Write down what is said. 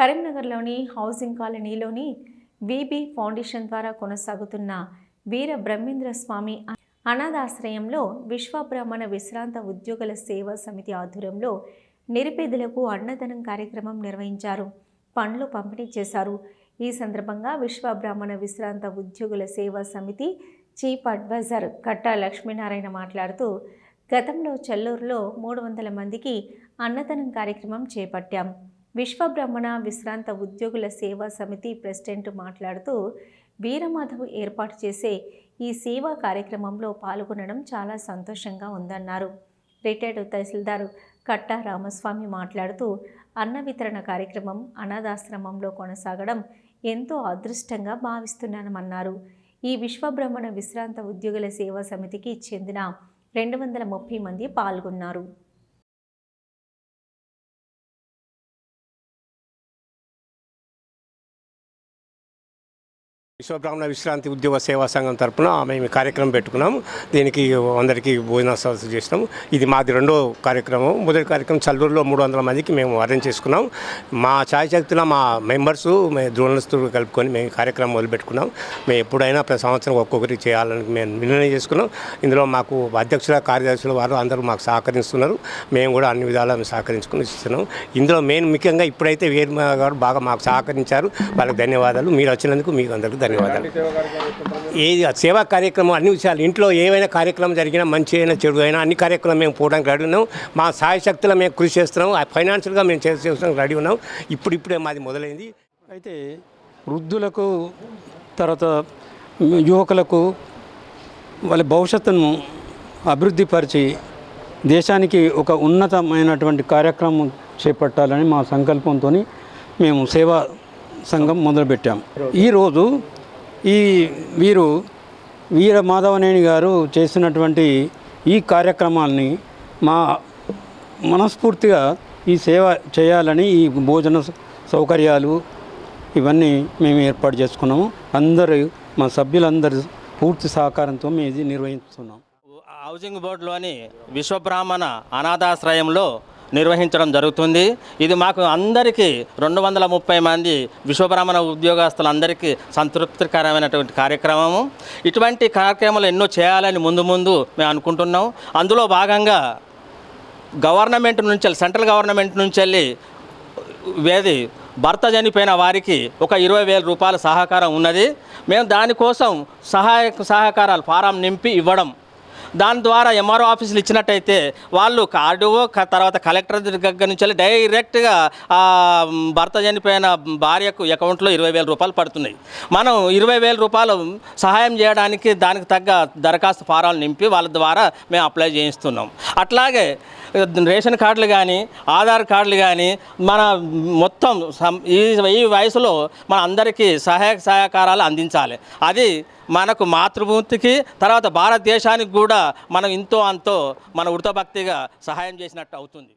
కరీంనగర్లోని హౌసింగ్ కాలనీలోని VB foundation ద్వారా కొనసాగుతున్న వీర బ్రహ్మేంద్ర స్వామి అనాథాశ్రయంలో విశ్వబ్రాహ్మణ విశ్రాంత ఉద్యోగుల సేవా సమితి ఆధ్వర్యంలో నిరుపేదలకు అన్నదానం కార్యక్రమం నిర్వహించారు. పండ్లు పంపిణీ చేశారు. ఈ సందర్భంగా విశ్వబ్రాహ్మణ విశ్రాంత ఉద్యోగుల సేవా సమితి చీఫ్ అడ్వైజర్ కట్టా లక్ష్మీనారాయణ మాట్లాడుతూ గతంలో చెల్లూరులో మూడు వందల మందికి అన్నదానం కార్యక్రమం చేపట్టాం. విశ్వబ్రహ్మణ విశ్రాంత ఉద్యోగుల సేవా సమితి ప్రెసిడెంట్ మాట్లాడుతూ వీరమాధవ్ ఏర్పాటు చేసే ఈ సేవా కార్యక్రమంలో పాల్గొనడం చాలా సంతోషంగా ఉందన్నారు. రిటైర్డ్ తహసీల్దారు కట్టా రామస్వామి మాట్లాడుతూ అన్న వితరణ కార్యక్రమం అనాథాశ్రమంలో కొనసాగడం ఎంతో అదృష్టంగా భావిస్తున్నానమన్నారు. ఈ విశ్వబ్రహ్మణ విశ్రాంత ఉద్యోగుల సేవా సమితికి చెందిన రెండు వందల ముప్పై మంది పాల్గొన్నారు. విశ్వబ్రాహ్మణ విశ్రాంతి ఉద్యోగ సేవా సంఘం తరపున మేము కార్యక్రమం పెట్టుకున్నాం దీనికి అందరికీ భోజన సదస్సు చేసినాం ఇది మాది రెండో కార్యక్రమం. మొదటి కార్యక్రమం చల్లూరులో మూడు వందల మందికి మేము అరేంజ్ చేసుకున్నాం మా ఛాయశక్తుల మా మెంబర్స్ మేము ద్రోణస్తులు కలుపుకొని మేము కార్యక్రమం మొదలుపెట్టుకున్నాం మేము ఎప్పుడైనా ప్రతి సంవత్సరం ఒక్కొక్కరికి చేయాలని మేము నిర్ణయం చేసుకున్నాం. ఇందులో మాకు అధ్యక్షుల కార్యదర్శుల వారు అందరూ మాకు సహకరిస్తున్నారు. మేము కూడా అన్ని విధాలా మేము సహకరించుకుని ఇస్తున్నాం ఇందులో మెయిన్ ముఖ్యంగా ఇప్పుడైతే వేరు గారు బాగా మాకు సహకరించారు. వాళ్ళకి ధన్యవాదాలు. మీరు వచ్చినందుకు మీకు అందరికీ ధన్యవాదాలు. ఏది ఆ సేవా కార్యక్రమం అన్ని విషయాలు ఇంట్లో ఏవైనా కార్యక్రమం జరిగినా మంచి అయినా చెడు అయినా అన్ని కార్యక్రమం మేము పోవడానికి రెడీ ఉన్నాం. మా సాయశక్తులు మేము కృషి చేస్తున్నాం. ఫైనాన్షియల్గా మేము చేసి చేస్తున్నాం రెడీ ఉన్నాం. ఇప్పుడు ఇప్పుడే మాది మొదలైంది. అయితే వృద్ధులకు తర్వాత యువకులకు వాళ్ళ భవిష్యత్తును అభివృద్ధిపరిచి దేశానికి ఒక ఉన్నతమైనటువంటి కార్యక్రమం చేపట్టాలని మా సంకల్పంతో మేము సేవా సంఘం మొదలుపెట్టాం. ఈరోజు ఈ వీరు వీర మాధవనేని గారు చేసినటువంటి ఈ కార్యక్రమాన్ని మా మనస్ఫూర్తిగా ఈ సేవ చేయాలని ఈ భోజన సౌకర్యాలు ఇవన్నీ మేము ఏర్పాటు చేసుకున్నాము. అందరూ మా సభ్యులందరూ పూర్తి సహకారంతో మేము ఇది నిర్వహిస్తున్నాం. హౌసింగ్ బోర్డులోని విశ్వబ్రాహ్మణ అనాథాశ్రయంలో నిర్వహించడం జరుగుతుంది. ఇది మాకు అందరికీ రెండు వందల ముప్పై మంది విశ్వబ్రాహ్మణ ఉద్యోగస్తులందరికీ సంతృప్తికరమైనటువంటి కార్యక్రమము. ఇటువంటి కార్యక్రమాలు ఎన్నో చేయాలని ముందు ముందు మేము అనుకుంటున్నాం. అందులో భాగంగా గవర్నమెంట్ నుంచి వెళ్ళి సెంట్రల్ గవర్నమెంట్ నుంచి వెళ్ళి వేది భర్త చనిపోయిన వారికి ఒక ఇరవై వేల రూపాయల సహకారం ఉన్నది. మేము దానికోసం సహాయ సహకారాలు ఫారం నింపి ఇవ్వడం దాని ద్వారా ఎంఆర్ఓ ఆఫీసులు ఇచ్చినట్టయితే వాళ్ళు కార్డుఓ తర్వాత కలెక్టర్ దగ్గర నుంచి వెళ్ళి డైరెక్ట్గా భర్త చనిపోయిన భార్యకు అకౌంట్లో ఇరవై వేల రూపాయలు పడుతున్నాయి. మనం ఇరవై వేల రూపాయలు సహాయం చేయడానికి దానికి తగ్గ దరఖాస్తు ఫారాలు నింపి వాళ్ళ ద్వారా మేము అప్లై చేయిస్తున్నాం. అట్లాగే రేషన్ కార్డులు కానీ ఆధార్ కార్డులు కానీ మన మొత్తం ఈ వయసులో మన అందరికీ సహాయక సహకారాలు అందించాలి. అది మనకు మాతృభూతికి తర్వాత భారతదేశానికి కూడా మనం ఇంతో అంతో మన ఉడతభక్తిగా సహాయం చేసినట్టు అవుతుంది.